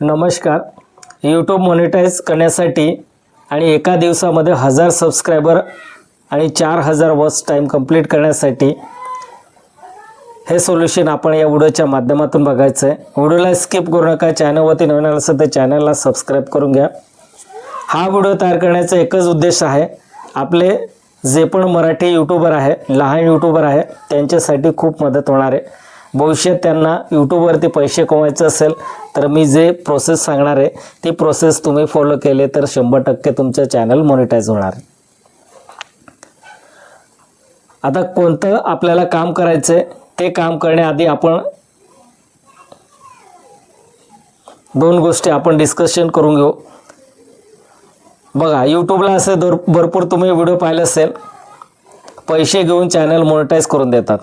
नमस्कार. YouTube monetise करण्यासाठी आणि एका दिवसामध्ये हजार सबस्क्रायबर आणि चार हजार वॉच टाईम कंप्लीट करण्यासाठी हे सोल्युशन आपण या व्हिडिओच्या माध्यमातून बघायचं आहे व्हिडिओला स्किप करू नका. चॅनलवरती नवीन आलं असेल तर चॅनलला सबस्क्राईब करून घ्या. हा व्हिडिओ तयार करण्याचा एकच उद्देश आहे. आपले जे पण मराठी यूट्यूबर आहे लहान यूट्यूबर आहे त्यांच्यासाठी खूप मदत होणार आहे. भविष्यात त्यांना यूट्यूबवरती पैसे कमवायचे असेल तर मी जे प्रोसेस सांगणार आहे ती प्रोसेस तुम्ही फॉलो केले तर शंभर टक्के तुमचं चॅनल मॉनिटाईज होणार आहे. आता कोणतं आपल्याला काम करायचं आहे ते काम करण्याआधी आपण दोन गोष्टी आपण डिस्कशन करून घेऊ. बघा यूट्यूबला असं भरपूर तुम्ही व्हिडिओ पाहिले असेल पैसे घेऊन चॅनल मोनिटाईज करून देतात.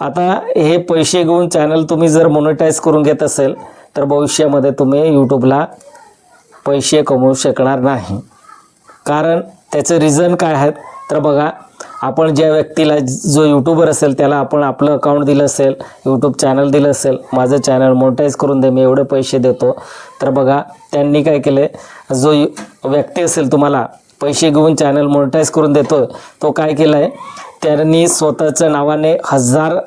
आता हे पैसे घेऊन चॅनल तुम्ही जर मोनिटाईज करून घेत असेल तर भविष्यामध्ये तुम्ही यूट्यूबला पैसे कमवू शकणार नाही. कारण त्याचं रिझन काय आहेत? तर बघा आपण ज्या व्यक्तीला जो यूट्यूबर असेल त्याला आपण आपलं अकाउंट दिलं असेल यूट्यूब चॅनल दिलं असेल माझं चॅनल मोनिटाईज करून दे मी एवढे पैसे देतो. तर बघा त्यांनी काय केले? जो यु- व्यक्ती असेल तुम्हाला पैसे घेऊन चॅनल मोनिटाईज करून देतो. तो काय केलं आहे त्यांनी स्वतःच्या नावाने हजार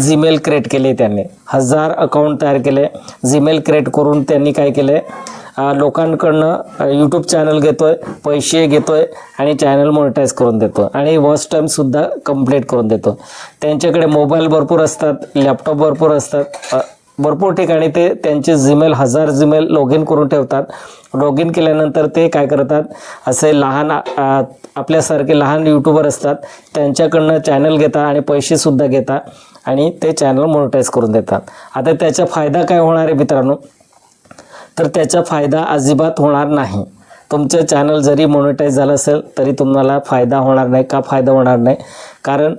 जीमेल क्रिएट केले त्यांनी. हजार अकाउंट तयार केले. जीमेल क्रिएट करून त्यांनी काय केले आहे लोकांकडनं यूट्यूब चॅनल घेतो आहे पैसे घेतो आहे आणि चॅनल मोनिटाईज करून देतो. आणि वॉच टाईमसुद्धा कंप्लीट करून देतो. त्यांच्याकडे मोबाईल भरपूर असतात लॅपटॉप भरपूर असतात भरपूर ठिकाणी ते त्यांचे जीमेल हजार जीमेल लॉग इन करून ठेवतात. लॉग इन केल्यानंतर ते काय करतात? असे लहान आपल्यासारखे लहान यूट्यूबर असतात. त्यांच्याकडनं चॅनल घेतात आणि पैसेसुद्धा घेतात आणि ते चॅनल मोनिटाईज करून देतात. आता त्याचा फायदा काय होणार आहे मित्रांनो? तर त्याचा फायदा अजिबात होणार नाही. तुमचं चॅनल जरी मोनिटाईज झालं असेल तरी तुम्हाला फायदा होणार नाही का फायदा होणार नाही? कारण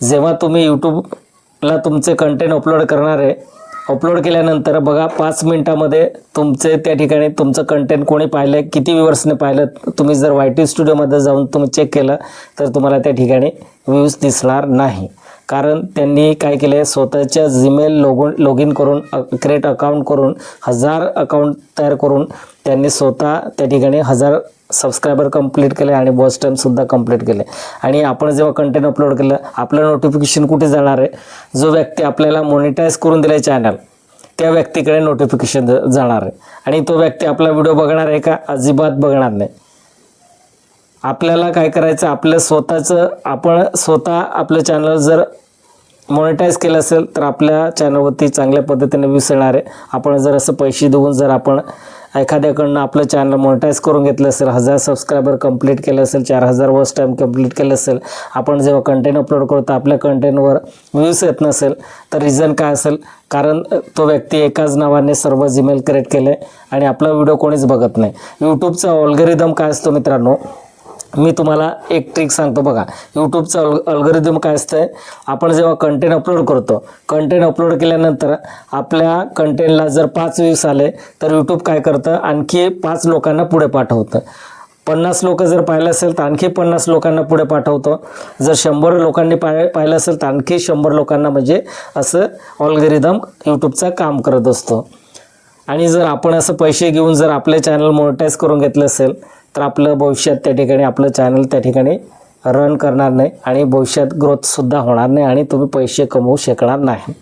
जेव्हा तुम्ही यूट्यूबला तुमचे कंटेंट अपलोड करणार आहे अपलोड केल्यानंतर बघा पाच मिनटामध्ये तुमचे त्या ठिकाणी तुमचं कंटेंट कोणी पाहिलं किती व्ह्युअर्सने पाहिलं तुम्ही जर वाय टी स्टुडिओमध्ये जाऊन तुम्ही चेक केलं तर तुम्हाला त्या ठिकाणी व्ह्यूज दिसणार नाही. कारण त्यांनी काय केले स्वतःच्या जीमेल लोगो लॉग इन करून क्रिएट अकाउंट करून हजार अकाउंट तयार करून त्यांनी स्वतः त्या ठिकाणी हजार सबस्क्रायबर कंप्लीट केले आणि बॉस टाईमसुद्धा कंप्लीट केले. आणि आपण जेव्हा कंटेंट अपलोड केलं आपलं नोटिफिकेशन कुठे जाणार आहे? जो व्यक्ती आपल्याला मोनिटाईज करून दिला चॅनल त्या व्यक्तीकडे नोटिफिकेशन जाणार आहे. आणि तो व्यक्ती आपला व्हिडिओ बघणार आहे का? अजिबात बघणार नाही. आपल्याला काय करायचं? आपलं स्वतःचं आपण स्वतः आपलं चॅनल जर मॉनिटाईज केलं असेल तर आपल्या चॅनलवरती चांगल्या पद्धतीने विसरणार आहे. आपण जर असं पैसे देऊन जर आपण एखाद्याकडनं आपलं चॅनल मॉनिटाईज करून घेतलं असेल हजार सबस्क्रायबर कंप्लीट केलं असेल चार हजार वॉच टाईम कंप्लीट केलं असेल आपण जेव्हा कंटेंट अपलोड करतो आपल्या कंटेंटवर व्ह्यूज येत नसेल तर रिझन काय असेल? कारण तो व्यक्ती एकाच नावाने सर्व जीमेल क्रिएट केले आणि आपला व्हिडिओ कोणीच बघत नाही. यूट्यूबचा ऑल्गरिदम काय असतो मित्रांनो? मी तुम्हाला एक ट्रिक सांगतो बघा. यूट्यूबचं अल अल्गोरिदम काय असतं आपण जेव्हा कंटेंट अपलोड करतो कंटेंट अपलोड केल्यानंतर आपल्या कंटेंटला जर पाच व्ह्यूज आले तर यूट्यूब काय करतं? आणखी पाच लोकांना पुढे पाठवतं. पन्नास लोक जर पाहिलं असेल तर आणखी पन्नास लोकांना पुढे पाठवतो. जर शंभर लोकांनी पाय पाहिलं असेल तर आणखी शंभर लोकांना म्हणजे असं ऑल्गरिदम यूट्यूबचा काम करत असतो. आणि जर आपण असं पैसे घेऊन जर आपले चॅनल मोनिटाईज करून घेतलं असेल तर आपलं भविष्यात त्या ठिकाणी आपलं चॅनल त्या ठिकाणी रन करणार नाही आणि भविष्यात ग्रोथसुद्धा होणार नाही आणि तुम्ही पैसे कमवू शकणार नाही.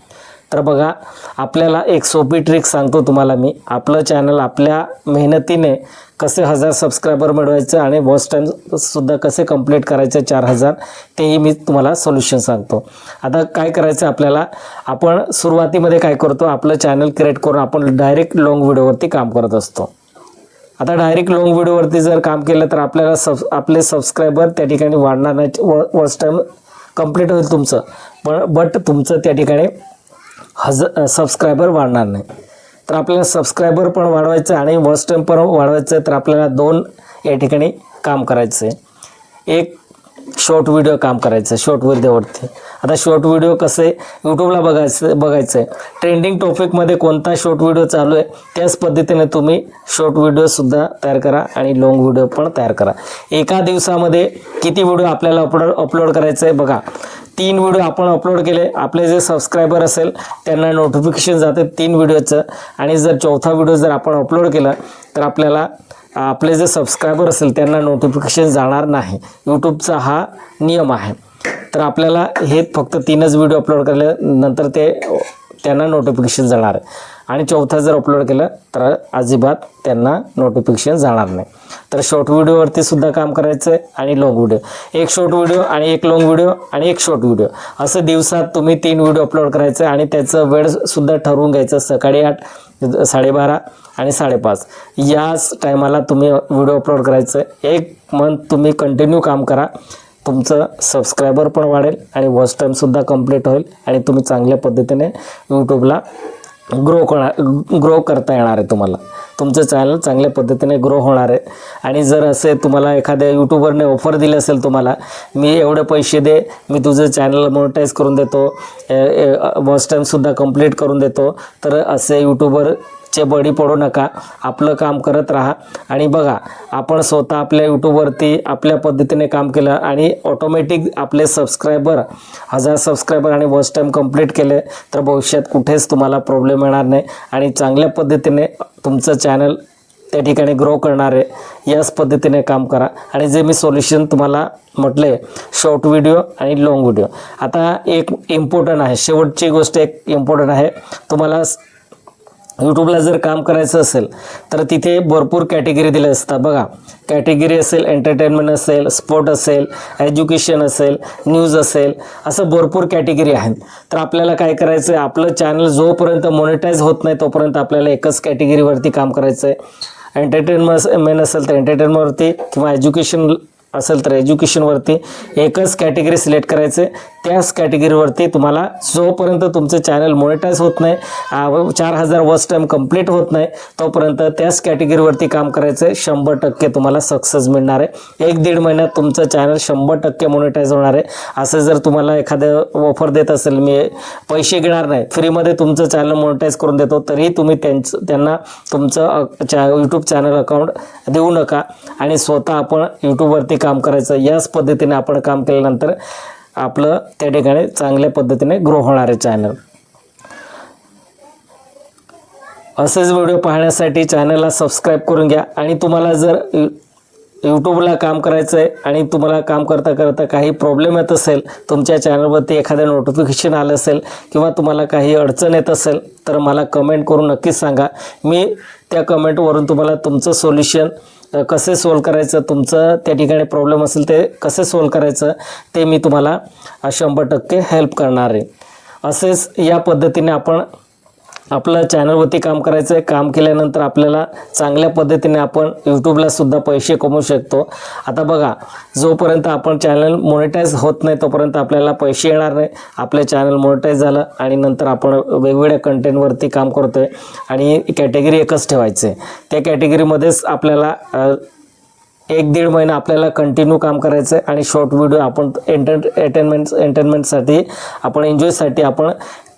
तर बघा आपल्याला एक सोपी ट्रिक सांगतो तुम्हाला मी. आपलं चॅनल आपल्या मेहनतीने कसे हजार सबस्क्रायबर मिळवायचं आणि वॉच टाईमसुद्धा कसे कंप्लीट करायचं चार हजार तेही मी तुम्हाला सोल्युशन सांगतो. आता काय करायचं आपल्याला? आपण सुरुवातीमध्ये काय करतो? आपलं चॅनल क्रिएट करून आपण डायरेक्ट लॉंग व्हिडिओवरती काम करत असतो. आता डायरेक्ट लॉंग व्हिडिओवरती जर काम केलं तर आपल्याला सब आपले सबस्क्रायबर त्या ठिकाणी वाढणार नाही वर्स्ट टाईम कंप्लीट होईल तुमचं. पण बट तुमचं त्या ठिकाणी हज सबस्क्रायबर वाढणार नाही. तर आपल्याला सबस्क्रायबर पण वाढवायचं आणि वर्स्ट टाईम पण वाढवायचं आहे तर आपल्याला दोन या ठिकाणी काम करायचं आहे एक शॉर्ट व्हिडिओ काम करायचं शॉर्ट व्हिडिओवरती आता शॉर्ट व्हिडिओ कसे यूट्यूबला बघायचं बघायचं आहे ट्रेंडिंग टॉपिकमध्ये कोणता शॉर्ट व्हिडिओ चालू आहे? त्याच पद्धतीने तुम्ही शॉर्ट व्हिडिओसुद्धा तयार करा आणि लॉंग व्हिडिओ पण तयार करा. एका दिवसामध्ये किती व्हिडिओ आपल्याला अपलोड अपलोड करायचं आहे बघा. तीन व्हिडिओ आपण अपलोड केले. आपले जे सबस्क्रायबर असेल त्यांना नोटिफिकेशन जाते तीन व्हिडिओचं आणि जर चौथा व्हिडिओ जर आपण अपलोड केला तर आपल्याला आपले जे सबस्क्रायबर असेल त्यांना नोटिफिकेशन जाणार नाही. यूट्यूबचा हा नियम आहे. तर आपल्याला हे फक्त तीनच व्हिडिओ अपलोड केल्यानंतर ते त्यांना नोटिफिकेशन जाणार आहे. आणि चौथा जर अपलोड केलं तर अजिबात त्यांना नोटिफिकेशन जाणार नाही. तर शॉर्ट व्हिडिओवरती सुद्धा काम करायचं आहे आणि लॉंग व्हिडिओ एक शॉर्ट व्हिडिओ आणि एक लॉंग व्हिडिओ आणि एक शॉर्ट व्हिडिओ असं दिवसात तुम्ही तीन व्हिडिओ अपलोड करायचं आणि त्याचं वेळसुद्धा ठरवून घ्यायचं सकाळी आठ साडेबारा आणि साडेपाच. याच टायमाला तुम्ही व्हिडिओ अपलोड करायचं एक मंथ तुम्ही कंटिन्यू काम करा. तुमचं सबस्क्रायबर पण वाढेल आणि वॉच टाईमसुद्धा कंप्लीट होईल आणि तुम्ही चांगल्या पद्धतीने यूट्यूबला ग्रो करणार ग्रो करता येणार आहे तुम्हाला. तुमचं चॅनल चांगल्या पद्धतीने ग्रो होणार आहे. आणि जर असे तुम्हाला एखाद्या यूट्यूबरने ऑफर दिली असेल तुम्हाला मी एवढे पैसे दे मी तुझं चॅनल मोनिटाईज करून देतो वॉच टाईमसुद्धा कंप्लीट करून देतो तर असे चे बळी पडू नका. आपलं काम करत राहा. आणि बघा आपण स्वतः आपल्या यूट्यूबवरती आपल्या पद्धतीने काम केलं आणि ऑटोमॅटिक आपले सबस्क्रायबर हजार सबस्क्रायबर आणि वॉच टाईम कंप्लीट केले तर भविष्यात कुठेच तुम्हाला प्रॉब्लेम येणार नाही. आणि चांगल्या पद्धतीने तुमचं चॅनल त्या ठिकाणी ग्रो करणार आहे. याच पद्धतीने काम करा. आणि जे मी सोल्युशन तुम्हाला म्हटले शॉर्ट व्हिडिओ आणि लॉंग व्हिडिओ आता एक इम्पॉर्टंट आहे. शेवटची गोष्ट एक इम्पॉर्टंट आहे. तुम्हाला यूट्यूबला जर काम करायचं असेल तर तिथे भरपूर कॅटेगरी दिल्या असतात. बघा कॅटेगरी असेल एंटरटेनमेंट असेल स्पोर्ट असेल एज्युकेशन असेल न्यूज असेल असं भरपूर कॅटेगरी आहेत. तर आपल्याला काय करायचं आहे आपलं चॅनल जोपर्यंत मोनिटाईज होत नाही तोपर्यंत आपल्याला एकच कॅटेगरीवरती काम करायचं आहे एंटरटेनमेंट असेल तर एंटरटेनमेंटवरती किंवा एज्युकेशन असेल तर एज्युकेशनवरती एकच कॅटेगरी सिलेक्ट करायचे त्याच कॅटेगरीवरती तुम्हाला जोपर्यंत तुमचं चॅनल मोनिटाईज होत नाही चार हजार वॉच टाईम कंप्लीट होत नाही तोपर्यंत त्याच कॅटेगरीवरती काम करायचं आहे शंभर टक्के तुम्हाला सक्सेस मिळणार आहे. एक दीड महिन्यात तुमचं चॅनल शंभर टक्के मोनिटाईज होणार आहे. असं जर तुम्हाला एखादं ऑफर देत असेल मी पैसे घेणार नाही फ्रीमध्ये तुमचं चॅनल मोनिटाईज करून देतो तरीही तुम्ही त्यांचं त्यांना तुमचं चॅ यूट्यूब चॅनल अकाउंट देऊ नका. आणि स्वतः आपण यूट्यूबवरती काम करायचं याच पद्धतीने आपण काम केल्यानंतर आपलं त्या ठिकाणी चांगल्या पद्धतीने ग्रो होणार आहे चॅनल असेच व्हिडिओ पाहण्यासाठी चॅनलला सबस्क्राईब करून घ्या. आणि तुम्हाला जर यू यूट्यूबला काम करायचं आहे आणि तुम्हाला काम करता करता काही प्रॉब्लेम येत असेल तुमच्या चॅनलवरती एखादं नोटिफिकेशन आलं असेल किंवा तुम्हाला काही अडचण येत असेल तर मला कमेंट करून नक्कीच सांगा. मी त्या कमेंटवरून तुम्हाला तुमचं सोल्युशन कसे सोल्व करायचं तुमचं त्या ठिकाणी प्रॉब्लेम असेल ते कसे सोल्व करायचं ते मी तुम्हाला शंभर टक्के हेल्प करणार आहे. असेच या पद्धतीने आपण आपलं चॅनलवरती काम करायचं आहे काम केल्यानंतर आपल्याला चांगल्या पद्धतीने आपण यूट्यूबला सुद्धा पैसे कमवू शकतो. आता बघा जोपर्यंत आपण चॅनल मोनिटाईज होत नाही तोपर्यंत आपल्याला पैसे येणार नाही. आपलं चॅनल मोनिटाईज झालं आणि नंतर आपण वेगवेगळ्या कंटेंटवरती काम करतो आहे आणि कॅटेगरी एकच ठेवायचं आहे त्या कॅटेगरीमध्येच आपल्याला एक दीड महिना आपल्याला कंटिन्यू काम करायचं आहे आणि शॉर्ट व्हिडिओ आपण एंटर एंटरटेनमेंट एंटरटेनमेंटसाठी आपण एन्जॉयसाठी आपण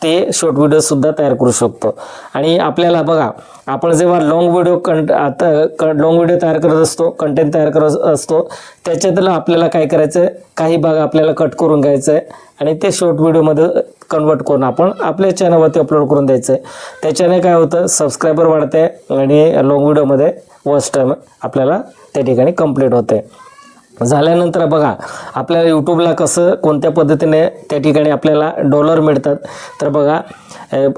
ते शॉर्ट व्हिडिओसुद्धा तयार करू शकतो. आणि आपल्याला बघा आपण जेव्हा लॉंग व्हिडिओ कंट आता क लॉंग व्हिडिओ तयार करत असतो कंटेंट तयार करत असतो त्याच्यातलं आपल्याला काय करायचं आहे काही भाग आपल्याला कट करून घ्यायचं आहे आणि ते शॉर्ट व्हिडिओमध्ये कन्वर्ट करून आपण आपल्या चॅनलवरती अपलोड करून द्यायचं आहे त्याच्याने काय होतं? सबस्क्रायबर वाढते आणि लॉंग व्हिडिओमध्ये वॉच टाईम आपल्याला त्या ठिकाणी कंप्लीट होते. झाल्यानंतर बघा आपल्याला यूट्यूबला कसं कोणत्या पद्धतीने त्या ठिकाणी आपल्याला डॉलर मिळतात. तर बघा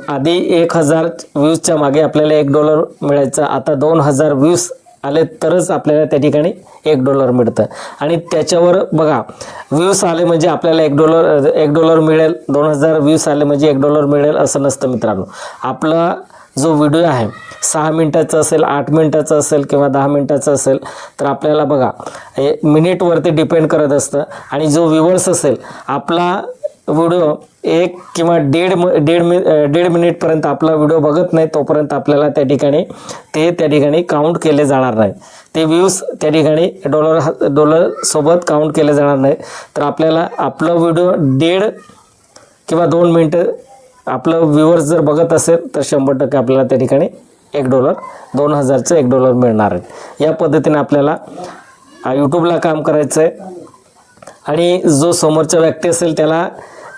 आधी एक हजार व्ह्यूजच्या मागे आपल्याला एक डॉलर मिळायचं आता दोन हजार व्ह्यूज आले तरच आपल्याला त्या ठिकाणी एक डॉलर मिळतं. आणि त्याच्यावर बघा व्ह्यूज आले म्हणजे आपल्याला एक डॉलर एक डॉलर मिळेल दोन हजार व्ह्यूज आले म्हणजे एक डॉलर मिळेल असं नसतं मित्रांनो. आपला जो व्हिडिओ आहे सहा मिनटाचा असेल आठ मिनटाचा असेल किंवा दहा मिनटाचा असेल तर आपल्याला बघा हे मिनिटवरती डिपेंड करत असतं. आणि जो व्ह्युअर्स असेल आपला व्हिडिओ एक किंवा दीड दीड मि दीड मिनिटपर्यंत आपला व्हिडिओ बघत नाही तोपर्यंत आपल्याला त्या ठिकाणी ते त्या ठिकाणी काउंट केले जाणार नाही. ते व्ह्यूज त्या ठिकाणी डॉलर डॉलरसोबत काउंट केले जाणार नाही. तर आपल्याला आपलं व्हिडिओ दीड किंवा दोन मिनटं आपलं व्ह्युअर्स जर बघत असेल तर शंभर टक्के आपल्याला त्या ठिकाणी एक डॉलर दोन हजारचं एक डॉलर मिळणार आहे. या पद्धतीने आपल्याला यूट्यूबला काम करायचं आहे आणि जो समोरचा व्यक्ती असेल त्याला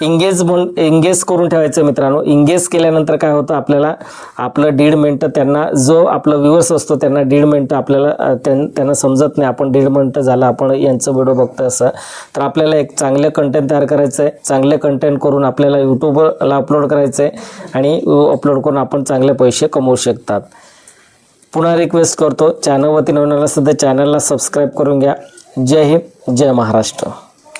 इंगेज म्हण इंगेज करून ठेवायचं मित्रांनो. इंगेज केल्यानंतर काय होतं आपल्याला? आपलं दीड मिनटं त्यांना जो आपला व्ह्युअर्स असतो त्यांना दीड मिनटं आपल्याला त्यां त्यांना समजत नाही. आपण दीड मिनटं झालं आपण यांचं व्हिडिओ बघतो असं. तर आपल्याला एक चांगलं कंटेंट तयार करायचं आहे चांगले कंटेंट करून आपल्याला यूट्यूबला अपलोड करायचं आहे आणि अपलोड करून आपण चांगले पैसे कमवू शकतात. पुन्हा रिक्वेस्ट करतो. चॅनलवरती नवीन आला चॅनलला सबस्क्राईब करून घ्या. जय हिंद जय महाराष्ट्र.